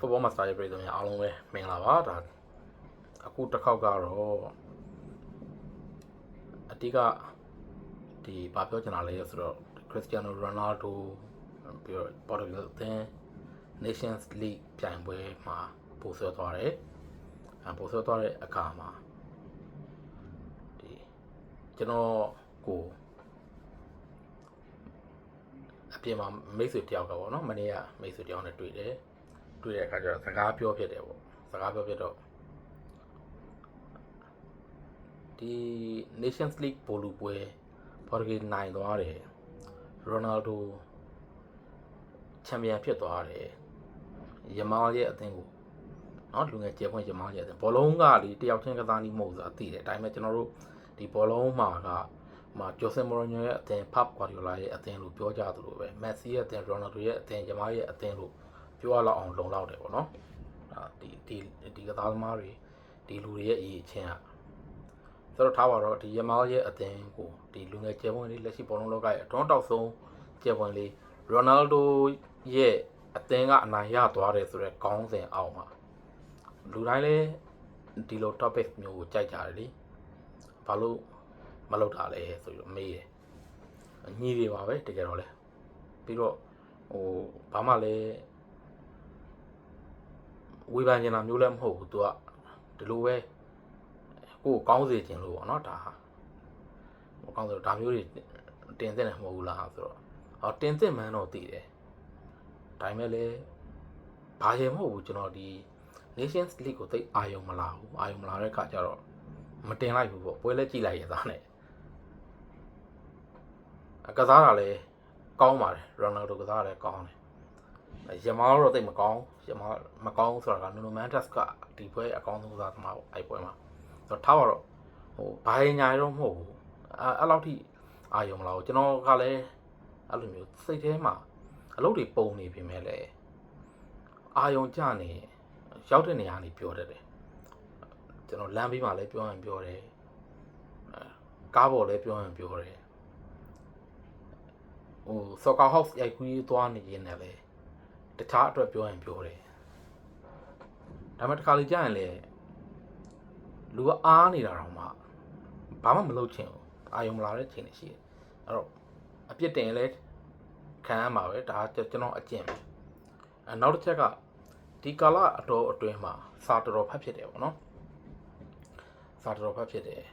football master ရဲ့ပြည်သူများအားလုံးပဲမင်္ဂလာပါဒါအခုတစ်ခေါက်ကတော့အတိကဒီဘာပြောချင်တာလဲဆိုတော့ Cristiano Ronaldo ပြီးတော့ Portugal အသင်း Nations League ပြိုင်ပွဲမှာပို့ဆွဲသွားတယ်အပို့ဆွဲသွားတဲ့အခါမှာဒီကျွန်တော်ကိုအပြင်မှာမိတ်ဆွေတယောက်ကပေါ့နော်မနေ့ကမိတ်ဆွေတယောက်နဲ့တွေ့တယ် တွေ့တဲ့အခါကျတော့စကားပြောဖြစ်တယ်ပေါ့စကားပြောဖြစ်တော့ဒီ Nations League ပိုလူပွဲပေါ်တူဂီနိုင်သွားတယ်ရိုနယ်ဒိုချန်ပီယံဖြစ်သွားတယ်ယမားရဲ့အသင်းကိုနော်လူငယ်ကျေပွင့်ယမားရဲ့အသင်းဘောလုံးကဒီတယောက်ချင်းကစားနီးမဟုတ်ဆိုတာသိတယ်ဒါပေမဲ့ကျွန်တော်တို့ဒီဘောလုံးမှာကမှာဂျိုဆင်မိုရိုညိုရဲ့အသင်းဖပ်ကွာဒီယိုလာရဲ့အသင်းလို့ပြောကြသလိုပဲမက်ဆီရဲ့အသင်းရိုနယ်ဒိုရဲ့အသင်းယမားရဲ့အသင်းလို့ ပြောရလောက်အောင်လုံလောက်တယ်ပေါ့နော်ဒါဒီဒီဒီကစားသမားတွေဒီလူတွေရဲ့အရေးအချင်းอ่ะဆိုတော့ထားပါတော့ဒီယမားရဲ့အသင်းကိုဒီလူငယ်ကျေပွင့်လေးလက်ရှိဘောလုံးလောကရဲ့အတွန်းတောက်ဆုံးကျေပွင့်လေးရိုနယ်ဒိုရဲ့အသင်းကအနိုင်ရသွားတယ်ဆိုတော့ကောင်းစဉ်အောင်ပါလူတိုင်းလည်းဒီလို topic မျိုးကိုကြိုက်ကြတယ်လीဘာလို့မလုပ်တာလဲဆိုပြီးတော့မေးတယ်ညီတွေပါပဲတကယ်တော့လဲပြီးတော့ဟိုဘာမှလည်း ဝေဖန်နေတာမျိုးလည်းမဟုတ်ဘူး तू ကဒီလိုပဲကိုယ်ကောင်းစေခြင်းလို့ပေါ့နော်ဒါဟာဟိုကောင်းဆိုဒါမျိုးတွေတင်သင့်တယ်မဟုတ်ဘူးလားဆိုတော့ဟောတင်သင့်မှန်းတော့သိတယ်ဒါပေမဲ့လည်းဘာရင်မဟုတ်ဘူးကျွန်တော်ဒီ Nations League ကိုသိပ်အာယုံမလာဘူးအာယုံမလာတဲ့အခါကျတော့မတင်လိုက်ဘူးပေါ့ပွဲလဲကြည့်လိုက်ရသားနဲ့အကစားတာလည်းကောင်းပါတယ်ရိုနယ်ဒိုကစားတာလည်းကောင်းတယ် ယမားတော့သိပ်မကောင်းယမားမကောင်းဆိုတာကနိုနိုမန်တက်စ်ကဒီပွဲအကောင်းဆုံးကစားသမားပေါ့အဲ့ပွဲမှာဆိုတော့ထားပါတော့ဟိုဘာရင်ညာတော့မဟုတ်ဘူးအဲ့အဲ့လောက်ထိအာယုံမလာဘူးကျွန်တော်ကလည်းအဲ့လိုမျိုးစိတ်ထဲမှာအလုပ်တွေပုံနေပြင်မဲ့လေအာယုံကြနေရောက်တဲ့နေရာနေပြောတတ်တယ်ကျွန်တော်လမ်းဘေးမှာလည်းပြောရင်ပြောတယ်အဲကားပေါ်လည်းပြောရင်ပြောတယ်ဟိုဆော့ကာဟောက်စ်ရိုက်ကူးရေးသွားနေရင်လည်း တခြားအတွက်ပြောရင်ပြောတယ်ဒါပေမဲ့တစ်ခါလေကြာရင်လေလူကအားနေတာတော့မှဘာမှမလုပ်ချင်ဘူးအာယုံမလာတဲ့ချိန်တွေရှိတယ်အဲ့တော့အပြစ်တင်လဲခံရမှာပဲဒါကျွန်တော်အကျင့်ပဲအဲနောက်တစ်ချက်ကဒီကာလအတော်အတွင်းမှာစာတော်တော်ဖတ်ဖြစ်တယ်ပေါ့နော်စာတော်တော်ဖတ်ဖြစ်တယ်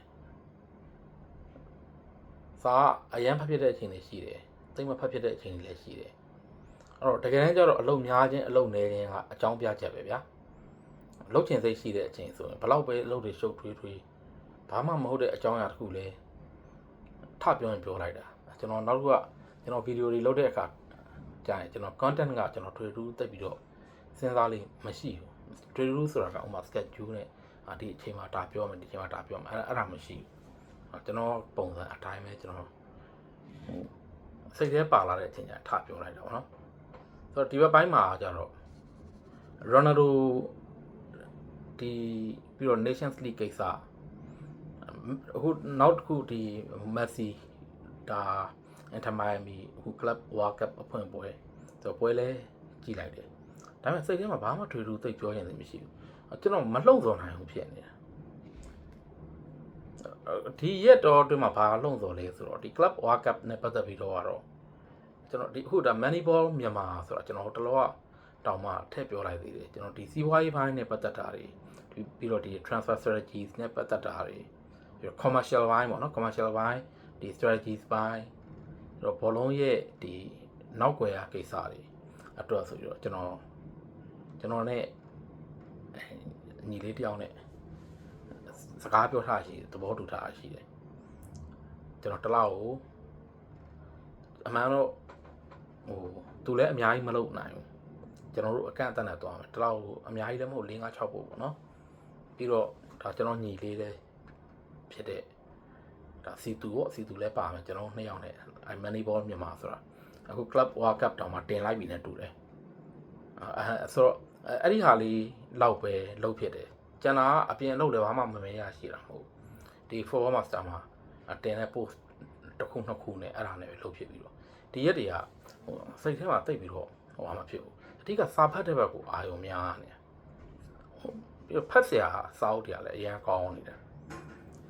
စာအရန်ဖတ်ဖြစ်တဲ့အချိန်တွေရှိတယ်သိမ့်မဖတ်ဖြစ်တဲ့အချိန်တွေလည်းရှိတယ် အဲ့တော့တကယ်တမ်းကျတော့အလုပ်များခြင်းအလုပ်နည်းခြင်းကအကြောင်းပြချက်ပဲဗျာလုပ်ချင်စိတ်ရှိတဲ့အချိန်ဆိုရင်ဘလောက်ပဲအလုပ်တွေရှုပ်ထွေးထွေးဘာမှမဟုတ်တဲ့အကြောင်းအရာတစ်ခုလဲထပြောရင်ပြောလိုက်တာကျွန်တော်နောက်တစ်ခုကကျွန်တော်ဗီဒီယိုတွေလုပ်တဲ့အခါကြာရင်ကျွန်တော် content ကကျွန်တော်ထွေထူးတက်ပြီးတော့စဉ်းစားလေးမရှိဘူးထွေထူးဆိုတာကဥမာ schedule နဲ့အာဒီအချိန်မှာဒါပြောမယ်ဒီအချိန်မှာဒါပြောမယ်အဲ့အဲ့ဒါမရှိဘူးကျွန်တော်ပုံစံအတိုင်းပဲကျွန်တော်ဟိုစိတ်ထဲပါလာတဲ့အချိန်ကျထပြောလိုက်တာပေါ့နော် ဆိုတော့ဒီဘက်ပိုင်းမှာကျတော့ Ronaldo ဒီပြီးတော့ Nations League ကိစ္စအခုနောက်တစ်ခုဒီ Messi ဒါ Inter Miami အခု Club World Cup အဖွင့်ပွဲဆိုတော့ပွဲလဲကြည့်လိုက်တယ်ဒါပေမဲ့စိတ်ထဲမှာဘာမှထွေထူးသိပ်ပြောရင်လည်းမရှိဘူးကျွန်တော်မလှုပ်စော်နိုင်ဘူးဖြစ်နေတာဒီရက်တော့အတွင်းမှာဘာလှုပ်စော်လဲဆိုတော့ဒီ Club World Cup နဲ့ပတ်သက်ပြီးတော့ကတော့ ကျွန်တော်ဒီအခုဒါ Moneyball မြန်မာဆိုတော့ကျွန်တော်တလောကတောင်မှထည့်ပြောလိုက်သေးတယ်ကျွန်တော်ဒီစီးပွားရေးဘိုင်းနဲ့ပတ်သက်တာတွေဒီပြီးတော့ဒီ transfer strategies နဲ့ပတ်သက်တာတွေပြီးတော့ commercial ဘိုင်းပေါ့နော် commercial ဘိုင်းဒီ strategies ဘိုင်းပြီးတော့ဘောလုံးရဲ့ဒီနောက်ွယ်ရာကိစ္စတွေအတွက်ဆိုပြီးတော့ကျွန်တော်ကျွန်တော်နဲ့ညီလေးတယောက်နဲ့စကားပြောထားရှိသဘောတူထားရှိတယ်ကျွန်တော်တလောက်ကိုအမှန်တော့ ဟိုသူလည်းအများကြီးမလုပ်နိုင်ဘူးကျွန်တော်တို့အကန့်အသတ်နဲ့သွားမယ်တလောက်ကိုအများကြီးလည်းမဟုတ်၄၅6ပုတ်ပေါ့နော်ပြီးတော့ဒါကျွန်တော်ညီလေးလည်းဖြစ်တဲ့ဒါစီတူပေါ့စီတူလည်းပါမယ်ကျွန်တော်နှစ်ယောက်နဲ့အဲ money ball မြန်မာဆိုတာအခု club world cup တောင်မှတင်လိုက်ပြီနဲ့တူတယ်အဲဆိုတော့အဲ့ဒီဟာလေးလောက်ပဲလုပ်ဖြစ်တယ်ကျန်တာကအပြင်လုပ်တယ်ဘာမှမမဲရရှိတာမဟုတ်ဒီ forward master မှာတင်တဲ့ post တစ်ခုနှစ်ခုနဲ့အဲ့ဒါနဲ့ပဲလုပ်ဖြစ်ပြီးတော့ဒီရက်တွေက ဟိုစိတ်ထဲမှာတိတ်ပြီးတော့ဟိုမှာမဖြစ်ဘူးအဓိကစာဖတ်တဲ့ဘက်ကိုအာရုံများနေဟိုပြီးတော့ဖတ်စရာစာအုပ်တွေကလည်းအရင်ကောင်းနေတယ်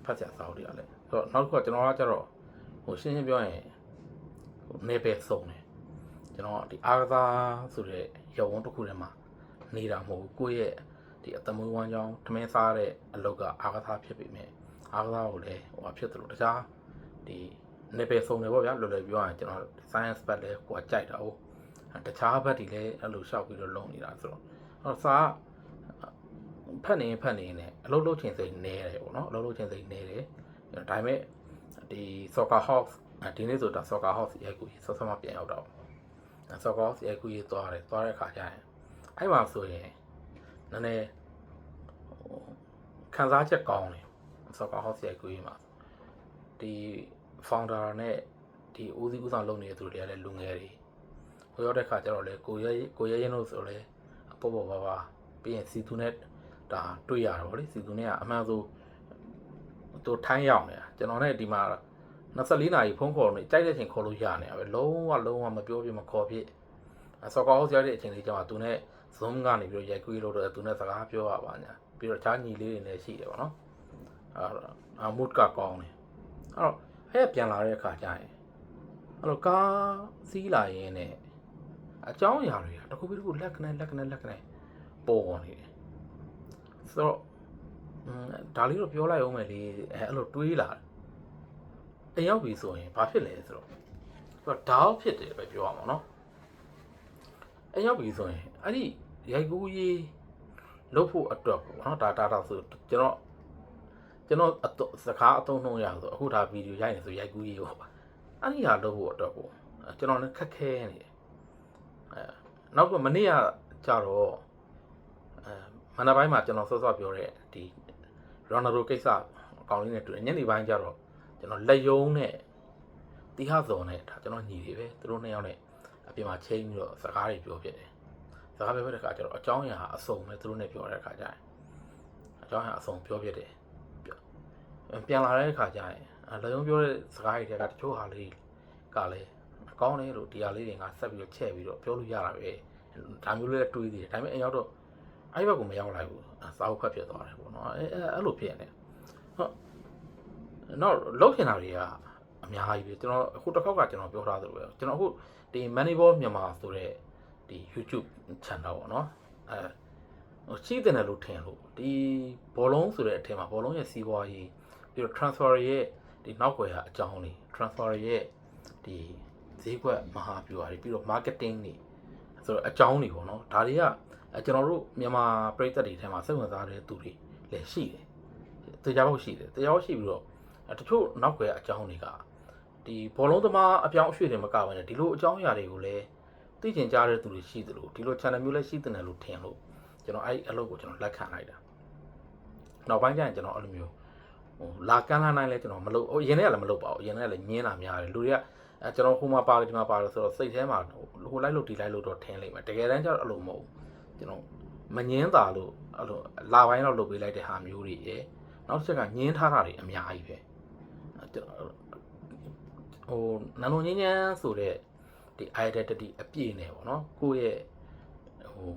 ဖတ်စရာစာအုပ်တွေကလည်းဆိုတော့နောက်တစ်ခုကကျွန်တော်ကကျတော့ဟိုရှင်းရှင်းပြောရင်ဟိုနေပဲစုံတယ်ကျွန်တော်ဒီအာကစားဆိုတဲ့ရုပ်ဝန်းတစ်ခုထဲမှာနေတာမဟုတ်ဘူးကိုယ့်ရဲ့ဒီအသမွေးဝမ်းကြောင်းထမင်းစားတဲ့အလုပ်ကအာကစားဖြစ်ပေမဲ့အာကစားကိုလည်းဟိုဟာဖြစ်တယ်လို့တခြားဒီ နေပဲစုံတယ်ပေါ့ဗျာလွယ်လွယ်ပြောရင်ကျွန်တော် science ဘက်လည်းကိုယ်ကကြိုက်တာဟုတ်တခြားဘက်တွေလည်းအဲ့လိုရှောက်ပြီးတော့လုံနေတာဆိုတော့အဲ့တော့စာဖတ်နေဖတ်နေနဲ့အလုပ်လုပ်ချင်စိတ်နေတယ်ပေါ့နော်အလုပ်လုပ်ချင်စိတ်နေတယ်ဒါပေမဲ့ဒီ soccer house ဒီနေ့ဆိုတာ soccer house ရဲ့ကူဆောဆောမှပြန်ရောက်တော့ soccer house ရဲ့ကူရေးသွားတယ်သွားတဲ့ခါကျရင်အဲ့မှာဆိုရင်နည်းနည်းခံစားချက်ကောင်းတယ် soccer house ရဲ့ကူရေးမှာဒီ founder နဲ့ဒီဦးစီးဦးဆောင်လုပ်နေတဲ့သူတွေကလည်းလူငယ်တွေကိုရောက်တဲ့ခါကျတော့လေကိုရဲကိုရဲရင်လို့ဆိုလေပေါ့ပေါ့ပါပါပြီးရင်စီသူနဲ့ဒါတွေ့ရတာဗောလေစီသူနဲ့ကအမှန်ဆိုသူထိုင်းရောက်နေတာကျွန်တော်နဲ့ဒီမှာ24နာရီဖုန်းခေါ်နေကြိုက်တဲ့ချိန်ခေါ်လို့ရနေတာပဲလုံးဝလုံးဝမပြောပြမခေါ်ပြဆော့ကောက်ရောက်တဲ့အချိန်လေးကျမှသူနဲ့ Zoom ကနေပြီးတော့ရိုက်ကူးလို့တော့သူနဲ့စကားပြောရပါညာပြီးတော့ချားညီလေးတွေလည်းရှိတယ်ဗောနော်အဲအမုတ်ကကောင်းတယ်အဲ့တော့ အဲ့ပြန်လာတဲ့အခါကျရင်အဲ့လိုကားစီးလာရင်းနဲ့အကြောင်းအရာတွေကတစ်ခုပြီးတစ်ခုလက်ခနဲ့လက်ခနဲ့လက်ခနဲ့ပေါ်နေတယ်ဆိုတော့อืมဒါလေးတော့ပြောလိုက်အောင်မယ်လေအဲအဲ့လိုတွေးလာတယ်အရောက်ပြီဆိုရင်ဘာဖြစ်လဲဆိုတော့သူကဓာတ်ဖြစ်တယ်ပဲပြောရမှာနော်အရောက်ပြီဆိုရင်အဲ့ဒီရိုက်ကူးရေးလုပ်ဖို့အတွက်ပေါ့နော်ဒါဒါဒါဆိုကျွန်တော် ကျွန်တော်အတော့စကားအသုံးနှုန်းရဆိုအခုဒါဗီဒီယိုရိုက်နေဆိုရိုက်ကူးရေးပေါ့အဲ့ဒီဟာလုပ်ဖို့အတွက်ပေါ့ကျွန်တော်လည်းခက်ခဲနေတယ်အဲနောက်ကမနေ့ကကြတော့အဲမနက်ပိုင်းမှာကျွန်တော်စောစောပြောတဲ့ဒီရော်နယ်ဒိုကိစ္စအကောင်လေးနဲ့တွေ့တယ်ညနေပိုင်းကျတော့ကျွန်တော်လက်ယုံနဲ့တီဟဇော်နဲ့ဒါကျွန်တော်ညီတွေပဲသူတို့နှစ်ယောက်နဲ့အပြင်မှာချိန်ပြီးတော့စကားတွေပြောဖြစ်တယ်စကားပြောပြတဲ့ခါကျတော့အကြောင်းအရာအစုံပဲသူတို့နဲ့ပြောတဲ့ခါကျရင်အကြောင်းအရာအစုံပြောဖြစ်တယ် ပြန်လာတဲ့ခါကျရင်လက်ယုံပြောတဲ့စကားတွေတည်းကတချို့ဟာလေးကလည်းကောင်းတယ်လို့ဒီဟာလေးတွေကဆက်ပြီးတော့ချက်ပြီးတော့ပြောလို့ရတာပဲဒါမျိုးလေးတွေးသေးတယ်ဒါပေမဲ့အရောက်တော့အဲ့ဘက်ကမရောက်လိုက်ဘူးစာအုပ်ဖတ်ဖြစ်သွားတယ်ပေါ့နော်အဲအဲ့လိုဖြစ်နေဟုတ်တော့လောက်ချင်တာတွေကအများကြီးပဲကျွန်တော်အခုတစ်ခေါက်ကကျွန်တော်ပြောထားသလိုပဲကျွန်တော်အခုဒီ Moneyball မြန်မာဆိုတဲ့ဒီ YouTube channel ပေါ့နော်အဲဟိုရှိတယ်လို့ထင်လို့ဒီဘောလုံးဆိုတဲ့အထင်မှာဘောလုံးရဲ့စီးပွားရေး ပြီးတော့ transfer ရဲ့ဒီနောက်ွယ်ဟာအကြောင်းလေး transfer ရဲ့ဒီဈေးကွက်မဟာဗျူဟာတွေပြီးတော့ marketing တွေဆိုတော့အကြောင်းတွေပေါ့နော်ဒါတွေကကျွန်တော်တို့မြန်မာပြည်သက်တွေထဲမှာစိတ်ဝင်စားတဲ့သူတွေလည်းရှိတယ်တရားဖို့ရှိတယ်တရားရှိပြီးတော့တချို့နောက်ွယ်အကြောင်းတွေကဒီဘောလုံးသမားအပြောင်းအရွှေ့တွေမကဘဲနဲ့ဒီလိုအကြောင်းအရာတွေကိုလည်းသိကျင်ကြတဲ့သူတွေရှိသလိုဒီလို channel မျိုးလည်းရှိတဲ့နယ်လို့ထင်လို့ကျွန်တော်အဲ့ဒီအလုပ်ကိုကျွန်တော်လက်ခံလိုက်တာနောက်ပိုင်းကျရင်ကျွန်တော်အဲ့လိုမျိုး ဟိုလာကန်းလာနိုင်လဲကျွန်တော်မလုပ်ဟိုရင်းနဲ့ကလည်းမလုပ်ပါဘူးရင်းနဲ့ကလည်းညင်းလာများတယ်လူတွေကအဲကျွန်တော်ဟိုမှာပါတယ်ဒီမှာပါတယ်ဆိုတော့စိတ်ထဲမှာဟိုလိုက်လို့ဒီလိုက်လို့တော့ထင်းလိမ့်မယ်တကယ်တမ်းကျတော့အဲ့လိုမဟုတ်ကျွန်တော်မငင်းတာလို့အဲ့လိုလာပိုင်းတော့လုပ်ပေးလိုက်တဲ့ဟာမျိုးတွေရယ်နောက်တစ်ချက်ကညင်းထားတာတွေအများကြီးပဲကျွန်တော်ဟိုနန်လိုညင်းညမ်းဆိုတဲ့ဒီ identity အပြည့်နဲ့ပေါ့နော်ကိုယ့်ရဲ့ဟို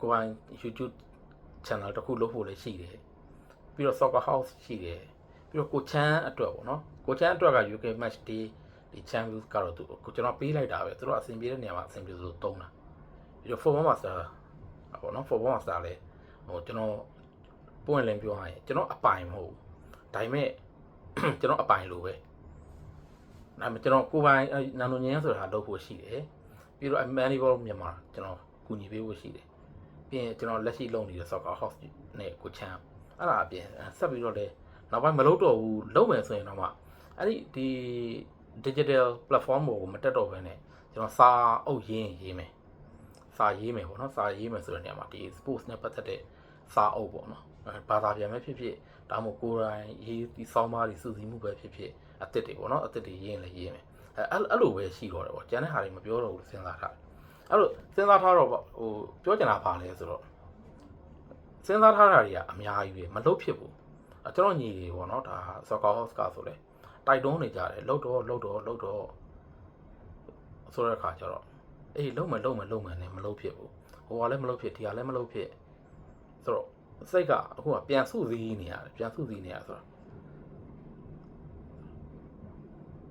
ကိုယ်ပိုင် YouTube channel တစ်ခုလုပ်ဖို့လည်းရှိတယ် ပြီးတော့ soccer house ရှိတယ်ပြီးတော့ကိုချမ်းအတွက်ပေါ့နော်ကိုချမ်းအတွက်က UK match ဒီဒီ champions ကတော့သူကိုကျွန်တော်ပေးလိုက်တာပဲသူတို့အဆင်ပြေတဲ့နေရာမှာအဆင်ပြေဆိုသုံးတာပြီးတော့ football master ပေါ့နော် football master လည်းဟိုကျွန်တော်ပွင့်လင်းပြောရရင်ကျွန်တော်အပိုင်မဟုတ်ဒါပေမဲ့ကျွန်တော်အပိုင်လိုပဲဒါပေမဲ့ကျွန်တော်ကိုပိုင်နာနိုညင်းဆိုတာလုပ်ဖို့ရှိတယ်ပြီးတော့ manual မြန်မာကျွန်တော်ကူညီပေးဖို့ရှိတယ်ပြီးရင်ကျွန်တော်လက်ရှိလုပ်နေတဲ့ soccer house နဲ့ကိုချမ်း အဲ့ဒါအပြင်ဆက်ပြီးတော့လည်းနောက်ပိုင်းမလုပ်တော့ဘူးလုပ်မယ်ဆိုရင်တော့မှအဲ့ဒီဒီ digital platform ကိုမတက်တော့ဘဲနဲ့ကျွန်တော်စာအုပ်ရေးရေးမယ်စာရေးမယ်ပေါ့နော်စာရေးမယ်ဆိုတဲ့နေရာမှာဒီ sports နဲ့ပတ်သက်တဲ့စာအုပ်ပေါ့နော်ဘာသာပြန်ပဲဖြစ်ဖြစ်ဒါမှမဟုတ်ကိုယ်တိုင်ရေးဒီဆောင်းပါးတွေစုစည်းမှုပဲဖြစ်ဖြစ်အသစ်တွေပေါ့နော်အသစ်တွေရေးရင်လည်းရေးမယ်အဲအဲ့လိုပဲရှိတော့တယ်ပေါ့ကျန်တဲ့ဟာတွေမပြောတော့ဘူးစဉ်းစားထားတယ်အဲ့လိုစဉ်းစားထားတော့ဟိုပြောချင်တာပါလဲဆိုတော့ စဉ်းစားထားတာတွေကအများကြီးပဲမလုပ်ဖြစ်ဘူးကျွန်တော်ညီတွေပေါ့နော်ဒါ soccer house ကဆိုလဲတိုက်တွန်းနေကြတယ်လှုပ်တော့လှုပ်တော့လှုပ်တော့ဆိုတဲ့အခါကျတော့အေးလုံးမယ်လုံးမယ်လုံးမယ်နဲ့မလုံးဖြစ်ဘူးဟိုကလည်းမလုံးဖြစ်ဒီကလည်းမလုံးဖြစ်ဆိုတော့စိတ်ကအခုကပြန်စုစည်းနေရတယ်ပြန်စုစည်းနေရဆိုတော့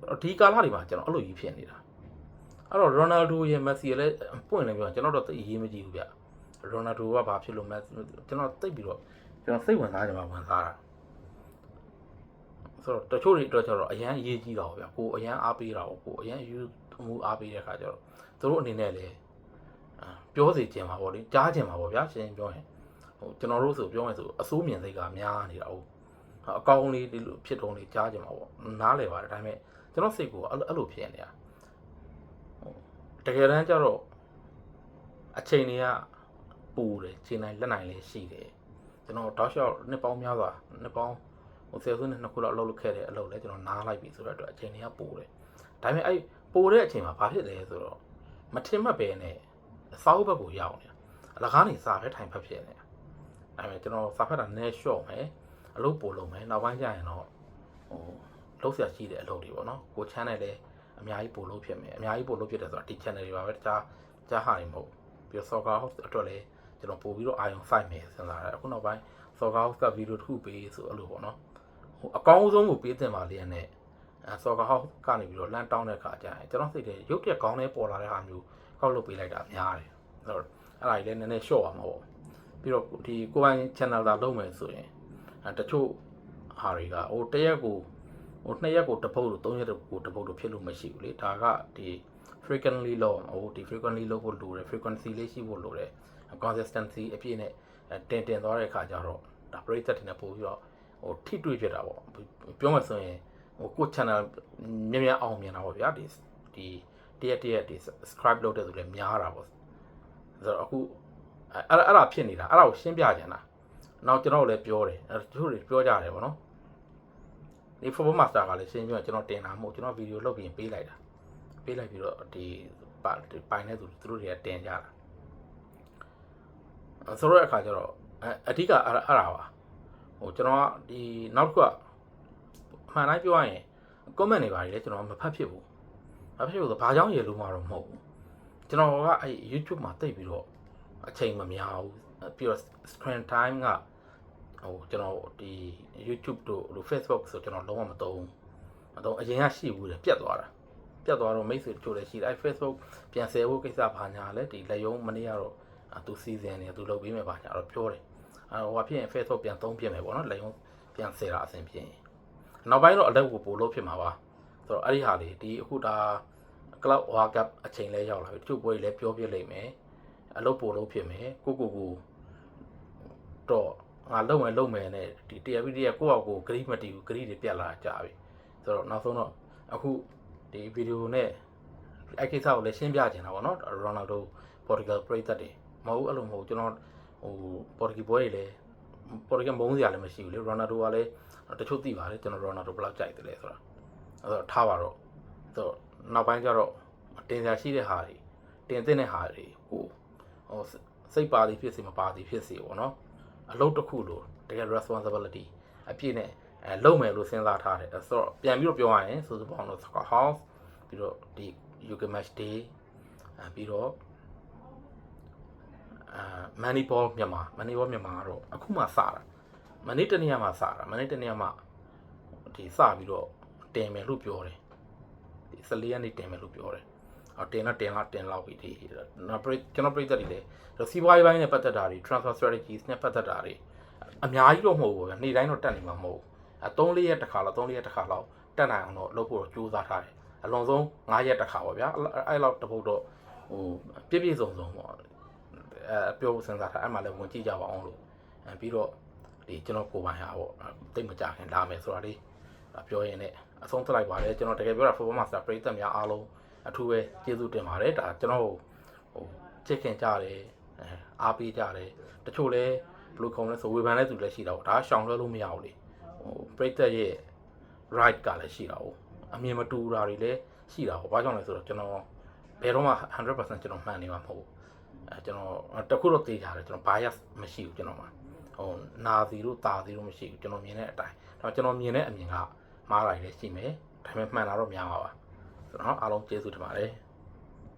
အဲ့တော့ဒီကာလတွေမှာကျွန်တော်အဲ့လိုကြီးဖြစ်နေတာအဲ့တော့ရိုနယ်ဒိုရဲ့မက်ဆီရဲ့လည်းပွင့်နေပြောကျွန်တော်တော့သိအရေးမကြီးဘူးဗျ ရိုနယ်ဒိုကဘာဖြစ်လို့မက်ကျွန်တော်သိပြီးတော့ကျွန်တော်စိတ်ဝင်စားကြမှာဝင်စားတာဆိုတော့တချို့တွေအတွက်ကျတော့အရန်အရေးကြီးတာပေါ့ဗျကိုအရန်အားပေးတာပေါ့ကိုအရန်ယူမှုအားပေးတဲ့အခါကျတော့သူတို့အနေနဲ့လည်းအာပြောစီခြင်းပါပေါ့လေကြားခြင်းပါပေါ့ဗျာရှင်းရှင်းပြောရင်ဟိုကျွန်တော်တို့ဆိုပြောရင်ဆိုအစိုးမြင်စိတ်ကများနေတာဟုတ်အကောင်းလေးဒီလိုဖြစ်တုံးလေးကြားခြင်းပါပေါ့နားလေပါတယ်ဒါပေမဲ့ကျွန်တော်စိတ်ကအဲ့လိုအဲ့လိုဖြစ်နေတာဟိုတကယ်တမ်းကျတော့အချိန်တွေက ပူတယ်ချိန်တိုင်းလက်နိုင်လေးရှိတယ်ကျွန်တော်တောက်လျှောက်နှစ်ပေါင်းများစွာနှစ်ပေါင်းဟိုဆယ်စုနှစ်နှစ်ခုလောက်အလုပ်လုပ်ခဲ့တဲ့အလုပ်လဲကျွန်တော်နားလိုက်ပြီဆိုတော့အတွက်အချိန်တွေကပူတယ်ဒါပေမဲ့အဲ့ပိုတဲ့အချိန်မှာဘာဖြစ်လဲဆိုတော့မထင်မှတ်ပဲနဲ့အစောဘက်ကိုရောက်နေတာအလကားနေစာပဲထိုင်ဖက်ဖြစ်နေတာဒါပေမဲ့ကျွန်တော်စာဖက်တာနည်းလျှော့မယ်အလုပ်ပို့လုပ်မယ်နောက်ပိုင်းကျရင်တော့ဟိုလုပ်ဆရာရှိတဲ့အလုပ်တွေပေါ့နော်ကို channel လည်းအများကြီးပို့လုပ်ဖြစ်မယ်အများကြီးပို့လုပ်ဖြစ်တယ်ဆိုတာဒီ channel တွေပါပဲတခြားကြားဟာတွေမဟုတ်ပြီးတော့ soccer house အတွက်လည်း ကျွန်တော်ပို့ပြီးတော့အာရုံစိုက်မယ်စဉ်းစားရတယ်အခုနောက်ပိုင်း soccer house ကဗီဒီယိုတစ်ခုပေးဆိုအဲ့လိုပေါ့နော်ဟိုအကောင်းဆုံးကိုပေးတင်ပါလေနဲ့အဲဆော့ကာဟောက်ကနေပြီးတော့လမ်းတောင်းတဲ့ခါကျရင်ကျွန်တော်စိတ်ထဲရုပ်ပြက်ကောင်းတဲ့ပေါ်လာတဲ့ဟာမျိုးကောက်လုပ်ပေးလိုက်တာများတယ်အဲ့တော့အဲ့ဒါကြီးလည်းနည်းနည်းရှော့အောင်မဟုတ်ပြီးတော့ဒီကိုယ်ပိုင် channel သာလုပ်မယ်ဆိုရင်အဲတချို့ဟာတွေကဟိုတစ်ရက်ကိုဟိုနှစ်ရက်ကိုတစ်ပုတ်လို့သုံးရက်ကိုတစ်ပုတ်လို့ဖြစ်လို့မရှိဘူးလေဒါကဒီ frequently လုပ်ဟိုဒီ frequently လုပ်ဖို့လိုတယ် frequency လေးရှိဖို့လိုတယ် consistency အပြည့်နဲ့တင်တင်သွားတဲ့ခါကျတော့ဒါပရိသတ်တွေနဲ့ပို့ပြီးတော့ဟိုထိတွေ့ဖြစ်တာပေါ့ပြောမှဆိုရင်ဟိုကို channel မြင်မြန်အောင်မြင်တာပေါ့ဗျာဒီဒီတရက်တရက်ဒီ subscribe လုပ်တဲ့သူလည်းများတာပေါ့ဆိုတော့အခုအဲ့အဲ့ဒါဖြစ်နေတာအဲ့ဒါကိုရှင်းပြကြတာနောက်ကျွန်တော်လည်းပြောတယ်အဲ့တချို့တွေပြောကြတယ်ပေါ့နော်ဒီ football master ကလည်းရှင်းပြကျွန်တော်တင်တာမဟုတ်ကျွန်တော်ဗီဒီယိုလုပ်ပြီးပေးလိုက်တာ ပေးလိုက်ပြီးတော့ဒီပိုင်တဲ့သူသူတို့တွေကတင်ကြတာဆိုတော့အခါကျတော့အဓိကအဲ့အဲ့ဒါပါဟိုကျွန်တော်ကဒီနောက်တစ်ခုကအမှန်တိုင်းပြောရရင် comment တွေပါတယ်လေကျွန်တော်မဖတ်ဖြစ်ဘူးမဖတ်ဖြစ်ဘူးဆိုဘာကြောင့်ရေလို့မှတော့မဟုတ်ဘူးကျွန်တော်ကအဲ့ YouTube မှာတိတ်ပြီးတော့အချိန်မများဘူးပြီးတော့ screen time ကဟိုကျွန်တော်ဒီ YouTube တို့ဟို Facebook ဆိုကျွန်တော်လုံးဝမသုံးမသုံးအရင်ကရှိဘူးတယ်ပြတ်သွားတာ ပြတ်သွားတော့မိတ်ဆွေတို့လည်းရှိတယ်အဲ့ Facebook ပြန်ဆယ်ဖို့ကိစ္စဘာညာလဲဒီလက်ယုံမနေ့ကတော့သူစီစဉ်နေသူလုပ်ပေးမယ်ဘာညာတော့ပြောတယ်အဲဟိုဘာဖြစ်ရင် Facebook ပြန်သုံးပြမယ်ပေါ့နော်လက်ယုံပြန်ဆယ်တာအဆင်ပြေရင်နောက်ပိုင်းတော့အလက်ကိုပို့လို့ဖြစ်မှာပါဆိုတော့အဲ့ဒီဟာလေးဒီအခုဒါ Cloud War Cup အချိန်လဲရောက်လာပြီတချို့ပွဲတွေလည်းပြောပြလိမ့်မယ်အလုပ်ပို့လို့ဖြစ်မယ်ကိုကိုကိုတော့ငါလုံမယ်လုံမယ်နဲ့ဒီတရားပြီးတရားကိုယ့်အောက်ကိုဂရိမတီဘူးဂရိတွေပြတ်လာကြပြီဆိုတော့နောက်ဆုံးတော့အခု ဒီဗီဒီယိုနဲ့အဲ့ကိစ္စကိုလည်းရှင်းပြချင်တာပေါ့နော်ရိုနယ်ဒိုပေါ်တူဂယ်ပရိသတ်တွေမဟုတ်အဲ့လိုမဟုတ်ကျွန်တော်ဟိုပေါ်တူဂီပွဲတွေလည်းပေါ်တူဂီမုန်းစရာလည်းမရှိဘူးလေရိုနယ်ဒိုကလည်းတချို့သိပါတယ်ကျွန်တော်ရိုနယ်ဒိုဘယ်လောက်ကြိုက်တယ်လဲဆိုတာအဲ့တော့ထားပါတော့ဆိုတော့နောက်ပိုင်းကျတော့တင်စရာရှိတဲ့ဟာတွေတင်သင့်တဲ့ဟာတွေဟိုဟိုစိတ်ပါသည်ဖြစ်စေမပါသည်ဖြစ်စေပေါ့နော်အလုပ်တစ်ခုလို့တကယ် responsibility အပြည့်နဲ့ အဲလုပ်မယ်လို့စဉ်းစားထားတယ်ဆိုတော့ပြန်ပြီးတော့ပြောရရင်ဆိုစပေါင်းတော့ soccer house ပြီးတော့ဒီ yoga match day အဲပြီးတော့အာ money ball မြန်မာ money ball မြန်မာကတော့အခုမှစတာမနေ့တနေ့မှစတာမနေ့တနေ့မှဒီစပြီးတော့တင်မယ်လို့ပြောတယ်ဒီ14ရက်နေ့တင်မယ်လို့ပြောတယ်အော်တင်တော့တင်တော့တင်လောက်ပြီဒီနောက်ကျွန်တော်ပြည့်သက်တွေလေစီးပွားရေးပိုင်းနဲ့ပတ်သက်တာတွေ transfer strategies နဲ့ပတ်သက်တာတွေအများကြီးတော့မဟုတ်ဘူးဗျနေ့တိုင်းတော့တက်နေမှာမဟုတ်ဘူး အဲ3 4ရက်တစ်ခါလောက်3 4ရက်တစ်ခါလောက်တက်နိုင်အောင်တော့လုပ်ဖို့ကြိုးစားထားတယ်အလွန်ဆုံး9ရက်တစ်ခါပေါ့ဗျာအဲ့လောက်တပုတ်တော့ဟိုပြည့်ပြည့်စုံစုံပေါ့အဲပြောစဉ်းစားထားအဲ့မှာလည်းဝင်ကြည့်ကြပါအောင်လို့အဲပြီးတော့ဒီကျွန်တော်ကိုယ်ပိုင်ဟာပေါ့တိတ်မကြခင်လာမယ်ဆိုတာလေးပြောရင်လည်းအဆုံးသတ်လိုက်ပါတယ်ကျွန်တော်တကယ်ပြောတာ football master ပရိသတ်များအားလုံးအထူးပဲကျေးဇူးတင်ပါတယ်ဒါကျွန်တော်ဟိုချစ်ခင်ကြတယ်အားပေးကြတယ်တချို့လည်းဘယ်လိုခေါ်မလဲဆိုဝေဖန်တဲ့သူလည်းရှိတာပေါ့ဒါရှောင်လွှဲလို့မရဘူးလေဟို ပရိသတ်ရဲ့ right ကလည်းရှိတာ哦အမြင်မတူတာတွေလည်းရှိတာ哦ဘာကြောင့်လဲဆိုတော့ကျွန်တော်ဘယ်တော့မှ100%ကျွန်တော်မှန်နေမှာမဟုတ်ဘူးအဲကျွန်တော်တခုတော့သိကြတယ်ကျွန်တော် bias မရှိဘူးကျွန်တော်မှာဟိုနာစီလို့တာစီလို့မရှိဘူးကျွန်တော်မြင်တဲ့အတိုင်းဒါကျွန်တော်မြင်တဲ့အမြင်ကမှားတာလည်းရှိမယ်ဒါပေမဲ့မှန်တာတော့များပါပါဆိုတော့အားလုံးကျေးဇူးတင်ပါတယ်